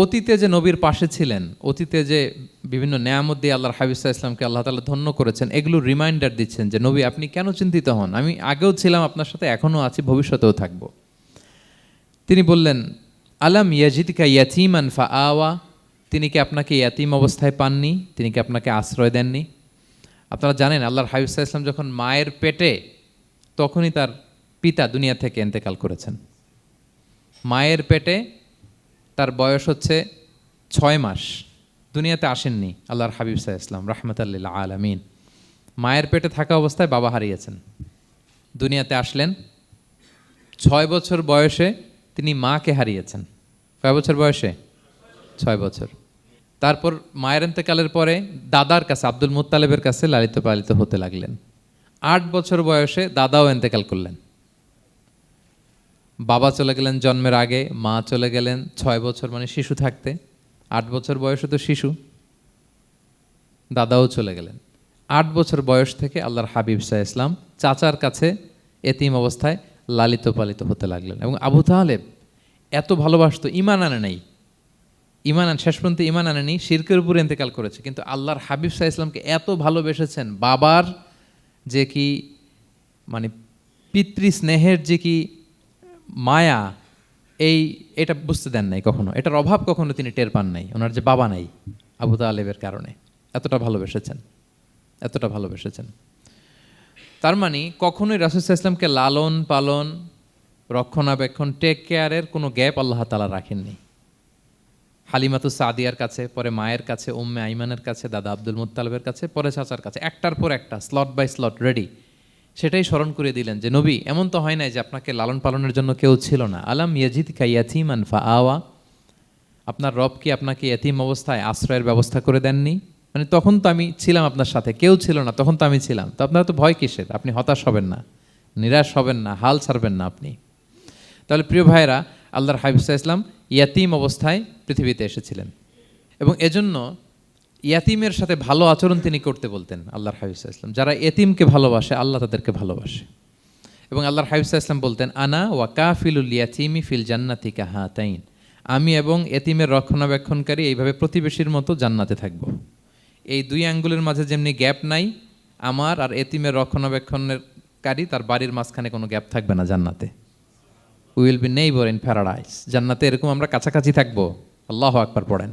অতীতে যে নবীর পাশে ছিলেন, অতীতে যে বিভিন্ন নেয়ামত দিয়ে আল্লাহর হাবিসা ইসলামকে আল্লাহ তালা ধন্য করেছেন, এগুলো রিমাইন্ডার দিচ্ছেন যে, নবী, আপনি কেন চিন্তিত হন? আমি আগেও ছিলাম, আপনার সাথে এখনও আছি, ভবিষ্যতেও থাকব। তিনি বললেন, আলাম ইয়াজিদকা ইয়াতিমান ফা আওয়া তিনি কি আপনাকে ইয়াতিম অবস্থায় পাননি? তিনি কি আপনাকে আশ্রয় দেননি? আপনারা জানেন, আল্লাহর হাবিসা ইসলাম যখন মায়ের পেটে, তখনই তার পিতা দুনিয়া থেকে এন্তেকাল করেছেন। মায়ের পেটে তার বয়স হচ্ছে ছয় মাস। দুনিয়াতে আসেননি আল্লাহর হাবিব সাহা ইসলাম রহমতাল্লিল্লা আলমিন। মায়ের পেটে থাকা অবস্থায় বাবা হারিয়েছেন। দুনিয়াতে আসলেন, ছয় বছর বয়সে তিনি মাকে হারিয়েছেন। কয় বছর বয়সে? ছয় বছর। তারপর মায়ের এন্তেকালের পরে দাদার কাছে, আব্দুল মুত্তালেবের কাছে লালিত পালিত হতে লাগলেন। আট বছর বয়সে দাদাও এন্তেকাল করলেন। বাবা চলে গেলেন জন্মের আগে, মা চলে গেলেন ছয় বছর মানে শিশু থাকতে। আট বছর বয়সে তো শিশু। দাদাও চলে গেলেন। আট বছর বয়স থেকে আল্লাহর হাবিব শাহ ইসলাম চাচার কাছে এতিম অবস্থায় লালিত পালিত হতে লাগলেন এবং আবু তাহলেব এত ভালোবাসতো, ইমান আনে নাই। ইমান আন, শেষ পর্যন্ত ইমান আনে আনেনি, শিরকের উপরে ইন্তেকাল করেছে। কিন্তু আল্লাহর হাবিব শাহ ইসলামকে এত ভালোবেসেছেন, বাবার যে কি মানে পিতৃ স্নেহের যে কি মায়া, এই, এটা বুঝতে দেন নাই কখনো। এটার অভাব কখনো তিনি টের পান নাই, ওনার যে বাবা নাই আবু তালেবের কারণে। এতটা ভালোবেসেছেন এতটা ভালোবেসেছেন। তার মানে কখনোই রাসুসাহ ইসলামকে লালন পালন, রক্ষণাবেক্ষণ টেক কেয়ারের কোনো গ্যাপ আল্লাহ তালা রাখেননি। হালিমাতু সাদিয়ার কাছে, পরে মায়ের কাছে, উম্মে আইমানের কাছে, দাদা আব্দুল মুত্তালেবের কাছে, পরে চাচার কাছে, একটার পর একটা স্লট বাই স্লট রেডি সেটাই স্মরণ করে দিলেন যে, নবী, এমন তো হয় নাই যে আপনাকে লালন পালনের জন্য কেউ ছিল না। আলাম ইয়াজিদ কাইয়াথিমান ফা আওয়া? আপনার রব কি আপনাকে এতিম অবস্থায় আশ্রয়ের ব্যবস্থা করে দেননি? মানে তখন তো আমি ছিলাম আপনার সাথে, কেউ ছিল না, তখন তো আমি ছিলাম। তো আপনার তো ভয় কিসের? আপনি হতাশ হবেন না, নিরাশ হবেন না, হাল ছাড়বেন না আপনি। তাহলে প্রিয় ভাইরা আল্লাহর হাবিবসা ইসলাম ইয়াতিম অবস্থায় পৃথিবীতে এসেছিলেন। এবং এজন্য ইয়াতিমের সাথে ভালো আচরণ তিনি করতে বলতেন আল্লাহর হাবিবসা ইসলাম যারা এতিমকে ভালোবাসে, আল্লাহ তাদেরকে ভালোবাসে। এবং আল্লাহর হাবিবসা ইসলাম বলতেন, আনা ওয়া কাফিলুল ইয়াতিমি ফিল জান্নাতি কাহাতাইন আমি এবং এতিমের রক্ষণাবেক্ষণকারী এইভাবে প্রতিবেশীর মতো জান্নাতে থাকব। এই দুই আঙ্গুলের মাঝে যেমনি গ্যাপ নাই, আমার আর এতিমের রক্ষণাবেক্ষণের কারী তার বাড়ির মাঝখানে কোনো গ্যাপ থাকবে না জান্নাতে। Will be neighbour in paradise জান্নাতে এরকম আমরা কাছাকাছি থাকব। আল্লাহ আকবার পড়েন।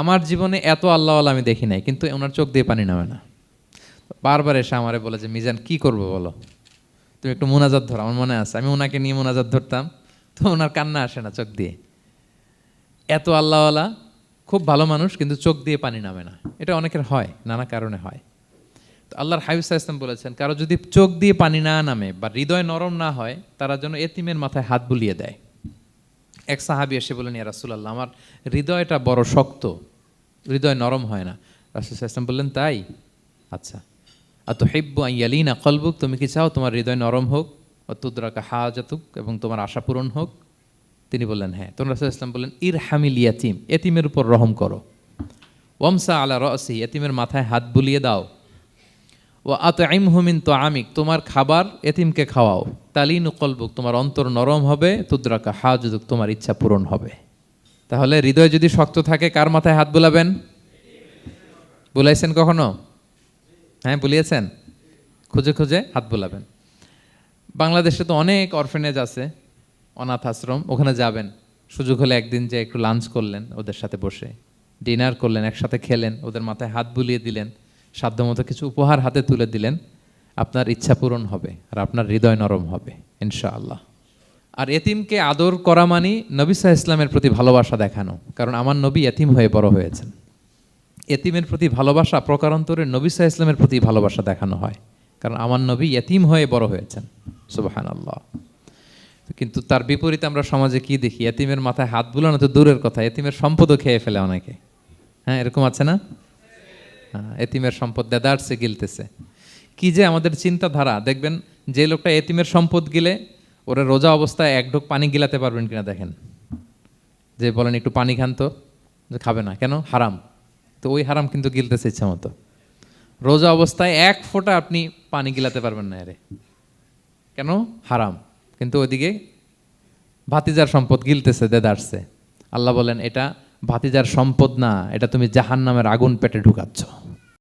আমার জীবনে এত আল্লাহওয়ালা আমি দেখি নাই, কিন্তু ওনার চোখ দিয়ে পানি নামে না। বারবার এসে আমারে বলে যে, মিজান, কি করব বলো? তুমি একটু মোনাজাত ধরো, আমার মনে আছে। আমি ওনাকে নিয়ে মোনাজাত ধরতাম, তো ওনার কান্না আসে না চোখ দিয়ে। এত আল্লাহওয়ালা, খুব ভালো মানুষ, কিন্তু চোখ দিয়ে পানি নামে না। এটা অনেকের হয়, নানা কারণে হয়। তো আল্লাহর হাবিব ইসলাম বলেছেন, কারও যদি চোখ দিয়ে পানি না নামে বা হৃদয় নরম না হয়, তারা যেন এতিমের মাথায় হাত বুলিয়ে দেয়। এক সাহাবি এসে বলেন ইয়া রাসুলাল্লাহ, আমার হৃদয়টা বড় শক্ত, হৃদয় নরম হয় না। রাসুল ইসলাম বললেন, তাই? আচ্ছা। আর তো হেব্বু ইয়ালিনা কলবুক, তুমি কি চাও তোমার হৃদয় নরম হোক? তুদ্রাকা হাজাতুক এবং তোমার আশা পূরণ হোক? তিনি বললেন হ্যাঁ। তখন রাসুল ইসলাম বললেন ইর হামিল ইয়াতিম, এতিমের উপর রহম করো। ওমসা আলা রসি এতিমের মাথায় হাত বুলিয়ে দাও। ও আত হুমিন তো আমিক তোমার খাবার এতিমকে খাওয়াও। তালিনু কলবুক, তোমার অন্তর নরম হবে, তুদ্রাকা হাজুদুক, তোমার ইচ্ছা পূরণ হবে। তাহলে হৃদয় যদি শক্ত থাকে, কার মাথায় হাত বুলাবেন? বুলাইছেন কখনো? হ্যাঁ বুলিয়েছেন? খুঁজে খুঁজে হাত বুলাবেন। বাংলাদেশে তো অনেক অরফেনেজ আছে, অনাথ আশ্রম, ওখানে যাবেন। সুযোগ হলে একদিন যে একটু লাঞ্চ করলেন ওদের সাথে বসে। ডিনার করলেন, একসাথে খেলেন, ওদের মাথায় হাত বুলিয়ে দিলেন। সাধ্যমতো কিছু উপহার হাতে তুলে দিলেন। আপনার ইচ্ছা পূরণ হবে আর আপনার হৃদয় নরম হবে, ইনশাআল্লাহ। আর এতিমকে আদর করা মানি নবী সাহা ইসলামের প্রতি ভালোবাসা দেখানো, কারণ আমার নবী এতিম হয়ে বড় হয়েছেন। এতিমের প্রতি ভালোবাসা প্রকারান্তরে নবী সাহা ইসলামের প্রতি ভালোবাসা দেখানো হয়, কারণ আমার নবী এতিম হয়ে বড় হয়েছেন সুবাহান আল্লাহ কিন্তু তার বিপরীতে আমরা সমাজে কি দেখি? এতিমের মাথায় হাত বুলানো তো দূরের কথা, এতিমের সম্পদও খেয়ে ফেলে অনেকে। হ্যাঁ এরকম আছে না? এতিমের সম্পদ দেদারসে গিলতেছে। কি যে আমাদের চিন্তাধারা, দেখবেন যে লোকটা এতিমের সম্পদ গিলে, ওরা রোজা অবস্থায় এক ঢোক পানি গিলাতে পারবেন কিনা দেখেন। যে বলেন, একটু পানি খান তো খাবে না। কেন? হারাম। তো ওই হারাম কিন্তু গিলতেছে ইচ্ছা মতো। রোজা অবস্থায় এক ফোঁটা আপনি পানি গিলাতে পারবেন না এরে। কেন? হারাম। কিন্তু ওইদিকে ভাতিজার সম্পদ গিলতেছে দেদারসে আল্লাহ বলেন, এটা ভাতিজার সম্পদ না, এটা তুমি জাহান নামের আগুন পেটে ঢুকাচ্ছ।